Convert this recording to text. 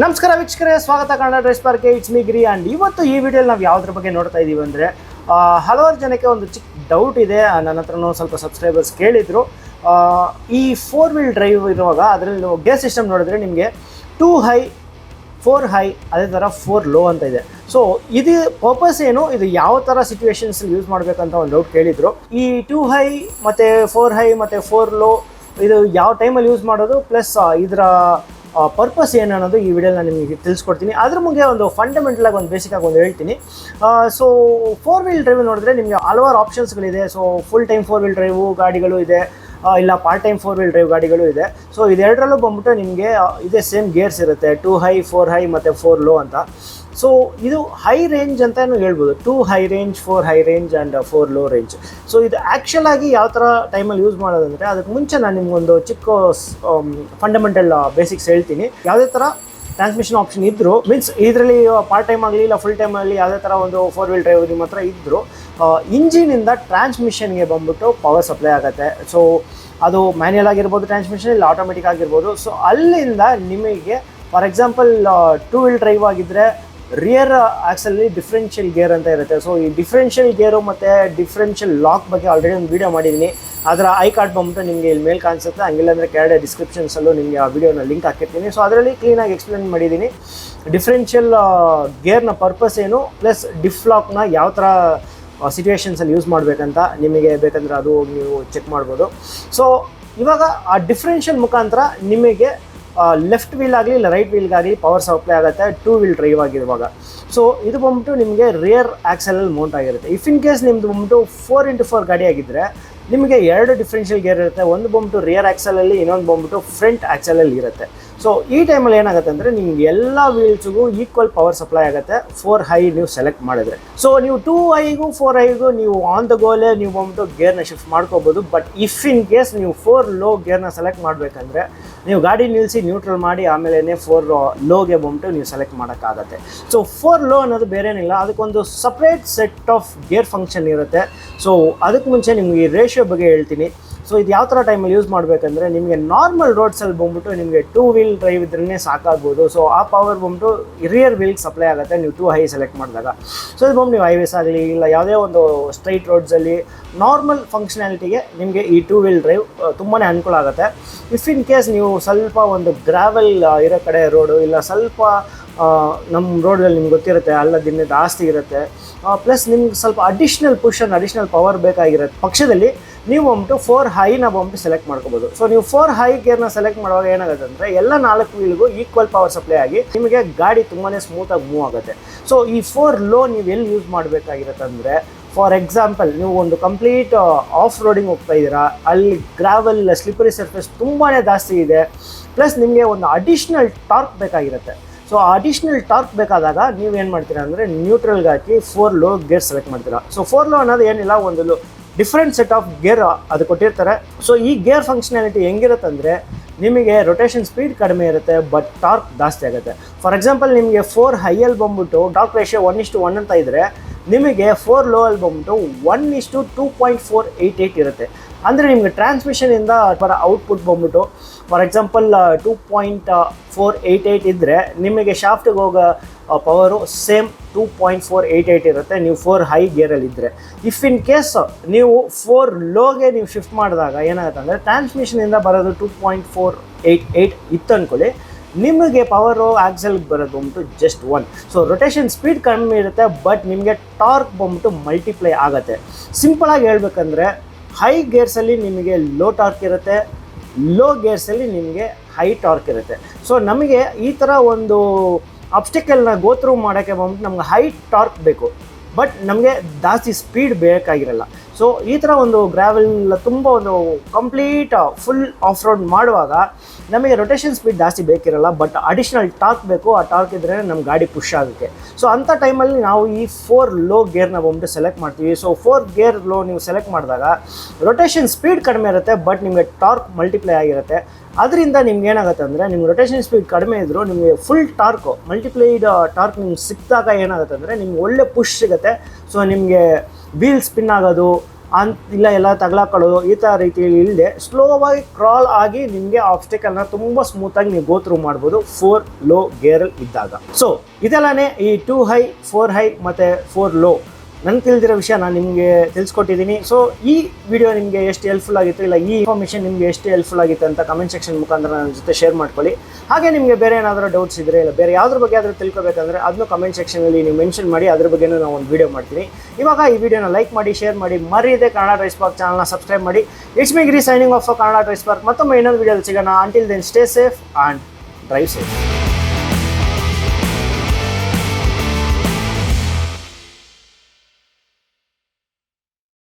ನಮಸ್ಕಾರ ವೀಕ್ಷಕರೇ, ಸ್ವಾಗತ ಕನ್ನಡ ಡ್ರೆಸ್ ಪಾರ್ಕೆ ಇಟ್ಸ್ ಮಿ ಗಿರಿ ಆ್ಯಂಡ್ ಇವತ್ತು ಈ ವಿಡಿಯೋಲಿ ನಾವು ಯಾವುದ್ರ ಬಗ್ಗೆ ನೋಡ್ತಾ ಇದ್ದೀವಿ ಅಂದರೆ ಹಲವಾರು ಜನಕ್ಕೆ ಒಂದು ಚಿಕ್ಕ ಡೌಟ್ ಇದೆ. ನನ್ನ ಹತ್ರನೂ ಸ್ವಲ್ಪ ಸಬ್ಸ್ಕ್ರೈಬರ್ಸ್ ಕೇಳಿದರು. ಈ ಫೋರ್ ವೀಲ್ ಡ್ರೈವ್ ಇರುವಾಗ ಅದರಲ್ಲಿ ಗೇರ್ ಸಿಸ್ಟಮ್ ನೋಡಿದ್ರೆ ನಿಮಗೆ ಟೂ ಹೈ ಫೋರ್ ಹೈ ಅದೇ ಥರ ಫೋರ್ ಲೋ ಅಂತ ಇದೆ. ಸೊ ಇದು ಪರ್ಪಸ್ ಏನು? ಇದು ಯಾವ ಥರ ಸಿಚುವೇಶನ್ಸ್ ಯೂಸ್ ಮಾಡಬೇಕಂತ ಒಂದು ಡೌಟ್ ಕೇಳಿದರು. ಈ ಟೂ ಹೈ ಮತ್ತು ಫೋರ್ ಹೈ ಮತ್ತು ಫೋರ್ ಲೋ ಇದು ಯಾವ ಟೈಮಲ್ಲಿ ಯೂಸ್ ಮಾಡೋದು? ಪ್ಲಸ್ ಇದರ ಪರ್ಪಸ್ ಏನು ಅನ್ನೋದು ಈ ವಿಡಿಯೋ ನಾನು ನಿಮಗೆ ತಿಳಿಸ್ಕೊಡ್ತೀನಿ. ಅದ್ರ ಮುಂದೆ ಒಂದು ಫಂಡಮೆಂಟಲ್ ಆಗಿ ಒಂದು ಬೇಸಿಕ್ ಆಗಿ ಒಂದು ಹೇಳ್ತೀನಿ. ಸೊ ಫೋರ್ ವೀಲ್ ಡ್ರೈವ್ ನೋಡಿದ್ರೆ ನಿಮಗೆ ಹಲವಾರು ಆಪ್ಷನ್ಸ್ಗಳಿದೆ so full time four wheel drive ಗಾಡಿಗಳು ಇದೆ. ಇಲ್ಲ part time four wheel drive ಗಾಡಿಗಳು ಇದೆ. ಸೊ ಇದೆರಡರಲ್ಲೂ ಬಂದ್ಬಿಟ್ಟು ನಿಮಗೆ ಇದೇ ಸೇಮ್ ಗೇರ್ಸ್ ಇರುತ್ತೆ. ಟೂ ಹೈ ಫೋರ್ ಹೈ ಮತ್ತು ಫೋರ್ ಲೋ ಅಂತ. ಸೊ ಇದು ಹೈ ರೇಂಜ್ ಅಂತಲೂ ಹೇಳ್ಬೋದು. Two high range four high range and four low range so ಇದು ಆ್ಯಕ್ಚುಲ್ ಆಗಿ ಯಾವ ಥರ ಟೈಮಲ್ಲಿ ಯೂಸ್ ಮಾಡೋದಂದರೆ ಅದಕ್ಕೆ ಮುಂಚೆ ನಾನು ನಿಮಗೊಂದು ಚಿಕ್ಕ ಫಂಡಮೆಂಟಲ್ ಬೇಸಿಕ್ಸ್ ಹೇಳ್ತೀನಿ. ಯಾವುದೇ ಥರ ಟ್ರಾನ್ಸ್ಮಿಷನ್ ಆಪ್ಷನ್ ಇದ್ದರು ಮೀನ್ಸ್ ಇದರಲ್ಲಿ ಪಾರ್ಟ್ ಟೈಮ್ ಆಗಲಿ, ಇಲ್ಲ ಫುಲ್ ಟೈಮ್ ಆಗಲಿ, ಯಾವುದೇ ಥರ ಒಂದು ಫೋರ್ ವೀಲ್ ಡ್ರೈವ್ ನಿಮ್ಮ ಹತ್ರ ಇದ್ದರು ಇಂಜಿನಿಂದ ಟ್ರಾನ್ಸ್ಮಿಷನ್ಗೆ ಬಂದ್ಬಿಟ್ಟು ಪವರ್ ಸಪ್ಲೈ ಆಗುತ್ತೆ. ಸೊ ಅದು ಮ್ಯಾನ್ಯಲ್ ಆಗಿರ್ಬೋದು ಟ್ರಾನ್ಸ್ಮಿಷನ್ ಇಲ್ಲ ಆಟೋಮೆಟಿಕ್ ಆಗಿರ್ಬೋದು. ಸೊ ಅಲ್ಲಿಂದ ನಿಮಗೆ for example two wheel drive ಆಗಿದ್ದರೆ ರಿಯರ್ ಆಕ್ಸಲ್ಲಿ ಡಿಫ್ರೆನ್ಷಿಯಲ್ ಗೇರ್ ಅಂತ ಇರುತ್ತೆ. ಸೊ ಈ ಡಿಫ್ರೆನ್ಷಿಯಲ್ ಗೇರು ಮತ್ತು ಡಿಫ್ರೆನ್ಷಿಯಲ್ ಲಾಕ್ ಬಗ್ಗೆ ಆಲ್ರೆಡಿ ಒಂದು ವೀಡಿಯೋ ಮಾಡಿದ್ದೀನಿ. ಅದರ ಐ ಕಾರ್ಡ್ ಬಂದ್ಬಿಟ್ಟು ನಿಮಗೆ ಇಲ್ಲಿ ಮೇಲೆ ಕಾಣಿಸುತ್ತೆ. ಹಂಗಿಲ್ಲ ಕೆಳಗಡೆ ಡಿಸ್ಕ್ರಿಪ್ಷನ್ಸಲ್ಲೂ ನಿಮಗೆ ಆ ವಿಡಿಯೋನ ಲಿಂಕ್ ಹಾಕಿರ್ತೀನಿ. ಸೊ ಅದರಲ್ಲಿ ಕ್ಲೀನಾಗಿ ಎಕ್ಸ್ಪ್ಲೇನ್ ಮಾಡಿದ್ದೀನಿ. ಡಿಫ್ರೆನ್ಷಿಯಲ್ ಗೇರ್ನ ಪರ್ಪಸ್ ಏನು? ಪ್ಲಸ್ ಡಿಫ್ ಲಾಕ್ನ ಯಾವ ಥರ ಸಿಚುವೇಶನ್ಸಲ್ಲಿ ಯೂಸ್ ಮಾಡಬೇಕಂತ ನಿಮಗೆ ಬೇಕಂದ್ರೆ ಅದು ನೀವು ಚೆಕ್ ಮಾಡ್ಬೋದು. ಸೊ ಇವಾಗ ಆ ಡಿಫ್ರೆನ್ಷಿಯಲ್ ಮುಖಾಂತರ ನಿಮಗೆ ಲೆಫ್ಟ್ ವೀಲ್ ಆಗಲಿ ಇಲ್ಲ ರೈಟ್ ವೀಲ್ಗಾಗಲಿ ಪವರ್ ಸಪ್ಲೈ ಆಗುತ್ತೆ ಟೂ ವೀಲ್ ಡ್ರೈವ್ ಆಗಿರುವಾಗ. ಸೊ ಇದು ಬಂದ್ಬಿಟ್ಟು ನಿಮಗೆ ರಿಯರ್ ಆಕ್ಸಲಲ್ಲಿ ಮೌಂಟ್ ಆಗಿರುತ್ತೆ. ಇಫ್ ಇನ್ ಕೇಸ್ ನಿಮ್ಮದು ಬಂದ್ಬಿಟ್ಟು ಫೋರ್ ಇಂಟು ಫೋರ್ ಗಾಡಿ ಆಗಿದ್ದರೆ ನಿಮಗೆ ಎರಡು ಡಿಫ್ರೆನ್ಷಿಯಲ್ ಗೇರ್ ಇರುತ್ತೆ. ಒಂದು ಬಂದ್ಬಿಟ್ಟು ರಿಯರ್ ಆಕ್ಸಲಲ್ಲಿ ಇನ್ನೊಂದು ಬಂದ್ಬಿಟ್ಟು ಫ್ರಂಟ್ ಆ್ಯಕ್ಸಲಲ್ಲಿ ಇರುತ್ತೆ. ಸೊ ಈ ಟೈಮಲ್ಲಿ ಏನಾಗುತ್ತೆ ಅಂದರೆ ನಿಮ್ಗೆ ಎಲ್ಲ ವೀಲ್ಸ್ಗೂ ಈಕ್ವಲ್ ಪವರ್ ಸಪ್ಲೈ ಆಗುತ್ತೆ. ಫೋರ್ ಹೈ ನೀವು ಸೆಲೆಕ್ಟ್ ಮಾಡಿದ್ರೆ. ಸೊ ನೀವು ಟೂ ಐಗೂ ಫೋರ್ ಐಗೂ ನೀವು ಆನ್ ದ ಗೋಲೆ ನೀವು ಬಂದ್ಬಿಟ್ಟು ಗೇರ್ನ ಶಿಫ್ಟ್ ಮಾಡ್ಕೋಬೋದು. ಬಟ್ ಇಫ್ ಇನ್ ಕೇಸ್ ನೀವು ಫೋರ್ ಲೋ ಗೇರ್ನ ಸೆಲೆಕ್ಟ್ ಮಾಡಬೇಕಂದ್ರೆ ನೀವು ಗಾಡಿ ನಿಲ್ಲಿಸಿ ನ್ಯೂಟ್ರಲ್ ಮಾಡಿ ಆಮೇಲೆ ಫೋರ್ ಲೋಗೆ ಬಂದ್ಬಿಟ್ಟು ನೀವು ಸೆಲೆಕ್ಟ್ ಮಾಡೋಕ್ಕಾಗತ್ತೆ. ಸೊ ಫೋರ್ ಲೋ ಅನ್ನೋದು ಬೇರೇನಿಲ್ಲ. ಅದಕ್ಕೊಂದು separate set of gear function ಇರುತ್ತೆ. ಸೊ ಅದಕ್ಕೆ ಮುಂಚೆ ನಿಮ್ಗೆ ಈ ರೇಷಿಯೋ ಬಗ್ಗೆ ಹೇಳ್ತೀನಿ. ಸೊ ಇದು ಯಾವ ಥರ ಟೈಮಲ್ಲಿ ಯೂಸ್ ಮಾಡಬೇಕಂದ್ರೆ ನಿಮಗೆ ನಾರ್ಮಲ್ ರೋಡ್ಸಲ್ಲಿ ಬಂದ್ಬಿಟ್ಟು ನಿಮಗೆ ಟೂ ವೀಲ್ ಡ್ರೈವ್ ಇದ್ರೇ ಸಾಕಾಗ್ಬೋದು. ಸೊ ಆ ಪವರ್ ಬಂದ್ಬಿಟ್ಟು ರಿಯರ್ ವೀಲ್ಗೆ ಸಪ್ಲೈ ಆಗುತ್ತೆ. ನೀವು ಟೂ ಹೈ ಸೆಲೆಕ್ಟ್ ಮಾಡಿದಾಗ. ಸೊ ಇದು ಬಂದು ನೀವು ಹೈವೇಸ್ ಆಗಲಿ, ಇಲ್ಲ ಯಾವುದೇ ಒಂದು ಸ್ಟ್ರೈಟ್ ರೋಡ್ಸಲ್ಲಿ ನಾರ್ಮಲ್ ಫಂಕ್ಷನಾಲಿಟಿಗೆ ನಿಮಗೆ ಈ ಟೂ ವೀಲ್ ಡ್ರೈವ್ ತುಂಬಾ ಅನುಕೂಲ ಆಗುತ್ತೆ. ಇಫ್ ಇನ್ ಕೇಸ್ ನೀವು ಸ್ವಲ್ಪ ಒಂದು ಗ್ರಾವೆಲ್ ಇರೋ ಕಡೆ ರೋಡು ಇಲ್ಲ ಸ್ವಲ್ಪ ನಮ್ಮ ರೋಡಲ್ಲಿ ನಿಮ್ಗೆ ಗೊತ್ತಿರುತ್ತೆ ಅಲ್ಲ ದಿನ ಜಾಸ್ತಿ ಇರುತ್ತೆ ಪ್ಲಸ್ ನಿಮ್ಗೆ ಸ್ವಲ್ಪ additional pushing and additional power ಬೇಕಾಗಿರುತ್ತೆ. ಪಕ್ಷದಲ್ಲಿ ನೀವು ಬಂದ್ಬಿಟ್ಟು ಫೋರ್ ಹೈನ ಬಂದ್ಬಿಟ್ಟು ಸೆಲೆಕ್ಟ್ ಮಾಡ್ಕೋಬೋದು. ಸೊ ನೀವು ಫೋರ್ ಹೈ ಗೇರ್ನ ಸೆಲೆಕ್ಟ್ ಮಾಡುವಾಗ ಏನಾಗುತ್ತೆ ಅಂದರೆ ಎಲ್ಲ ನಾಲ್ಕು ವೀಲ್ಗೂ ಈಕ್ವಲ್ ಪವರ್ ಸಪ್ಲೈ ಆಗಿ ನಿಮಗೆ ಗಾಡಿ ತುಂಬಾ ಸ್ಮೂತಾಗಿ ಮೂವ್ ಆಗುತ್ತೆ. ಸೊ ಈ ಫೋರ್ ಲೋ ನೀವು ಎಲ್ಲಿ ಯೂಸ್ ಮಾಡಬೇಕಾಗಿರುತ್ತೆ ಅಂದರೆ ಫಾರ್ ಎಕ್ಸಾಂಪಲ್ ನೀವು ಒಂದು ಕಂಪ್ಲೀಟ್ ಆಫ್ ರೋಡಿಂಗ್ ಹೋಗ್ತಾ ಇದ್ದೀರಾ, ಅಲ್ಲಿ ಗ್ರಾವೆಲ್ ಸ್ಲಿಪರಿ ಸರ್ಫೇಸ್ ತುಂಬಾ ಜಾಸ್ತಿ ಇದೆ ಪ್ಲಸ್ ನಿಮಗೆ ಒಂದು ಅಡಿಷ್ನಲ್ ಟಾರ್ಕ್ ಬೇಕಾಗಿರುತ್ತೆ. ಸೊ ಅಡಿಷ್ನಲ್ ಟಾರ್ಕ್ ಬೇಕಾದಾಗ ನೀವು ಏನು ಮಾಡ್ತೀರಾ ಅಂದರೆ ನ್ಯೂಟ್ರಲ್ಗೆ ಹಾಕಿ ಫೋರ್ ಲೋ ಗೇರ್ ಸೆಲೆಕ್ಟ್ ಮಾಡ್ತೀರಾ. ಸೊ ಫೋರ್ ಲೋ ಅನ್ನೋದು ಏನಿಲ್ಲ, ಒಂದು ಡಿಫ್ರೆಂಟ್ ಸೆಟ್ ಆಫ್ ಗೇರ್ ಅದು ಕೊಟ್ಟಿರ್ತಾರೆ. ಸೊ ಈ ಗೇರ್ ಫಂಕ್ಷನಾಲಿಟಿ ಹೆಂಗಿರುತ್ತೆ ಅಂದರೆ ನಿಮಗೆ ರೊಟೇಷನ್ ಸ್ಪೀಡ್ ಕಡಿಮೆ ಇರುತ್ತೆ ಬಟ್ ಟಾರ್ಕ್ ಜಾಸ್ತಿ ಆಗುತ್ತೆ. ಫಾರ್ ಎಕ್ಸಾಂಪಲ್ ನಿಮಗೆ ಫೋರ್ ಹೈಯಲ್ಲಿ ಬಂದ್ಬಿಟ್ಟು ಟಾರ್ಕ್ ರೇಷಿಯೋ ಒನ್ ಇಷ್ಟು ಒನ್ ಅಂತ ಇದ್ದರೆ ನಿಮಗೆ ಫೋರ್ ಲೋ ಅಲ್ಲಿ ಬಂದ್ಬಿಟ್ಟು ಒನ್ ಇಷ್ಟು two point four eight eight ಇರುತ್ತೆ. ಅಂದರೆ ನಿಮಗೆ ಟ್ರಾನ್ಸ್ಮಿಷನಿಂದ ಬರ ಔಟ್ಪುಟ್ ಬಂದ್ಬಿಟ್ಟು for example two point four eight eight ಇದ್ದರೆ ನಿಮಗೆ ಶಾಫ್ಟಿಗೆ ಹೋಗೋ power same two point four eight eight ಇರುತ್ತೆ. ನೀವು ಫೋರ್ ಹೈ ಗೇರಲ್ಲಿ ಇದ್ದರೆ ಇಫ್ ಇನ್ ಕೇಸ್ ನೀವು ಫೋರ್ ಲೋಗೆ ನೀವು ಶಿಫ್ಟ್ ಮಾಡಿದಾಗ ಏನಾಗುತ್ತೆ ಅಂದರೆ ಟ್ರಾನ್ಸ್ಮಿಷನಿಂದ ಬರೋದು two point four eight eight ಇತ್ತು ಅಂದ್ಕೊಳ್ಳಿ ನಿಮಗೆ ಪವರು ಆಕ್ಸಲ್ಗೆ ಬರೋದು ಬಂದ್ಬಿಟ್ಟು just one so rotation speed ಕಡಿಮೆ ಇರುತ್ತೆ ಬಟ್ ನಿಮಗೆ ಟಾರ್ಕ್ ಬಂದ್ಬಿಟ್ಟು ಮಲ್ಟಿಪ್ಲೈ ಆಗುತ್ತೆ. ಸಿಂಪಲಾಗಿ ಹೇಳ್ಬೇಕಂದ್ರೆ ಹೈ ಗೇರ್ಸಲ್ಲಿ ನಿಮಗೆ ಲೋ ಟಾರ್ಕ್ ಇರುತ್ತೆ ಲೋ ಗೇರ್ಸಲ್ಲಿ ನಿಮಗೆ ಹೈ ಟಾರ್ಕ್ ಇರುತ್ತೆ. ಸೊ ನಮಗೆ ಈ ಥರ ಒಂದು ಅಬ್ಸ್ಟಿಕಲ್ನ ಗೋತ್ರೂ ಮಾಡೋಕ್ಕೆ ಬಂದ್ಬಿಟ್ಟು ನಮ್ಗೆ ಹೈ ಟಾರ್ಕ್ ಬೇಕು. ಬಟ್ ನಮಗೆ ಜಾಸ್ತಿ ಸ್ಪೀಡ್ ಬೇಕಾಗಿರಲ್ಲ. ಸೊ ಈ ಥರ ಒಂದು ಗ್ರಾವೆಲ್ ತುಂಬ ಒಂದು ಕಂಪ್ಲೀಟ್ ಫುಲ್ ಆಫ್ ರೋಡ್ ಮಾಡುವಾಗ ನಮಗೆ ರೊಟೇಷನ್ ಸ್ಪೀಡ್ ಜಾಸ್ತಿ ಬೇಕಿರಲ್ಲ ಬಟ್ ಅಡಿಷ್ನಲ್ ಟಾರ್ಕ್ ಬೇಕು. ಆ ಟಾರ್ಕ್ ಇದ್ದರೆ ನಮ್ಮ ಗಾಡಿ ಪುಷ್ ಆಗುತ್ತೆ. ಸೊ ಅಂಥ ಟೈಮಲ್ಲಿ ನಾವು ಈ ಫೋರ್ ಲೋ ಗೇರ್ನ ಬಂದು ಸೆಲೆಕ್ಟ್ ಮಾಡ್ತೀವಿ. ಸೊ ಫೋರ್ ಗೇರ್ ಲೋ ನೀವು ಸೆಲೆಕ್ಟ್ ಮಾಡಿದಾಗ ರೊಟೇಷನ್ ಸ್ಪೀಡ್ ಕಡಿಮೆ ಇರುತ್ತೆ ಬಟ್ ನಿಮಗೆ ಟಾರ್ಕ್ ಮಲ್ಟಿಪ್ಲೈ ಆಗಿರುತ್ತೆ. ಅದರಿಂದ ನಿಮ್ಗೆ ಏನಾಗುತ್ತೆ ಅಂದರೆ ನಿಮ್ಮ ರೊಟೇಷನ್ ಸ್ಪೀಡ್ ಕಡಿಮೆ ಇದ್ದರೂ ನಿಮಗೆ ಫುಲ್ ಟಾರ್ಕು ಮಲ್ಟಿಪ್ಲೈಡ್ ಟಾರ್ಕ್ ನಿಮ್ಗೆ ಸಿಕ್ಕಿದಾಗ ಏನಾಗುತ್ತೆ ಅಂದರೆ, ನಿಮ್ಗೆ ಒಳ್ಳೆ ಪುಷ್ ಸಿಗುತ್ತೆ. ಸೊ ನಿಮಗೆ ವೀಲ್ ಸ್ಪಿನ್ ಆಗೋದು ಅಂತ ಇಲ್ಲ ಎಲ್ಲ ತಗ್ಲಾಕೊಳ್ಳೋದು, ಈ ಥರ ರೀತಿಯಲ್ಲಿ ಇಲ್ಲದೆ ಸ್ಲೋವಾಗಿ ಕ್ರಾಲ್ ಆಗಿ ನಿಮಗೆ ಆಬ್ಸ್ಟಿಕಲ್ನ ತುಂಬ ಸ್ಮೂತಾಗಿ ನೀವು ಗೋ ಥ್ರೂ ಮಾಡ್ಬೋದು. ಫೋರ್ ಲೋ ಗೇರಲ್ಲಿ ಇದ್ದಾಗ. ಸೊ ಇದೆಲ್ಲನೇ ಈ ಟೂ ಹೈ ಫೋರ್ ಹೈ ಮತ್ತು ಫೋರ್ ಲೋ ನನಗೆ ತಿಳಿದಿರೋ ವಿಷಯ ನಾನು ನಿಮಗೆ ತಿಳಿಸ್ಕೊಟ್ಟಿದ್ದೀನಿ ಸೊ ಈ ವಿಡಿಯೋ ನಿಮಗೆ ಎಷ್ಟು ಹೆಲ್ಪ್ಫುಲ್ ಆಗಿತ್ತು? ಇಲ್ಲ, ಈ ಇನ್ಫಾರ್ಮೇಷನ್ ನಿಮಗೆ ಎಷ್ಟು ಹೆಲ್ಪ್ಫುಲ್ ಆಗಿತ್ತು ಅಂತ ಕಮೆಂಟ್ ಸೆಕ್ಷನ್ ಮುಖಾಂತರ ನನ್ನ ಜೊತೆ ಶೇರ್ ಮಾಡ್ಕೊಳ್ಳಿ. ಹಾಗೆ ನಿಮಗೆ ಬೇರೆ ಏನಾದರೂ ಡೌಟ್ಸ್ ಇದ್ರೆ ಇಲ್ಲ, ಬೇರೆ ಯಾವ್ದ್ರ ಬಗ್ಗೆ ಆದರೂ ತಿಳ್ಕೊಬೇಕಂದ್ರೆ ಅದನ್ನು ಕಮೆಂಟ್ ಸೆಕ್ಷನಲ್ಲಿ ನೀವು ಮೆನ್ಷನ್ ಮಾಡಿ, ಅದ್ರ ಬಗ್ಗೆ ನಾವು ಒಂದು ವಿಡಿಯೋ ಮಾಡ್ತೀನಿ. ಇವಾಗ ಈ ವಿಡಿಯೋನ ಲೈಕ್ ಮಾಡಿ ಶೇರ್ ಮಾಡಿ ಮರಿದೆ ಕನ್ನಡ ರೈಸ್ ಪಾರ್ಕ್ ಚಾನಲ್ನ ಸಬ್ಸ್ಕ್ರೈಬ್ ಮಾಡಿ. It's me green signing off Kannada rice park ಮತ್ತೊಮ್ಮೆ ಇನ್ನೊಂದು ವಿಡಿಯೋದಲ್ಲಿ ಸಿಗೋಣ. Until then stay safe and drive safe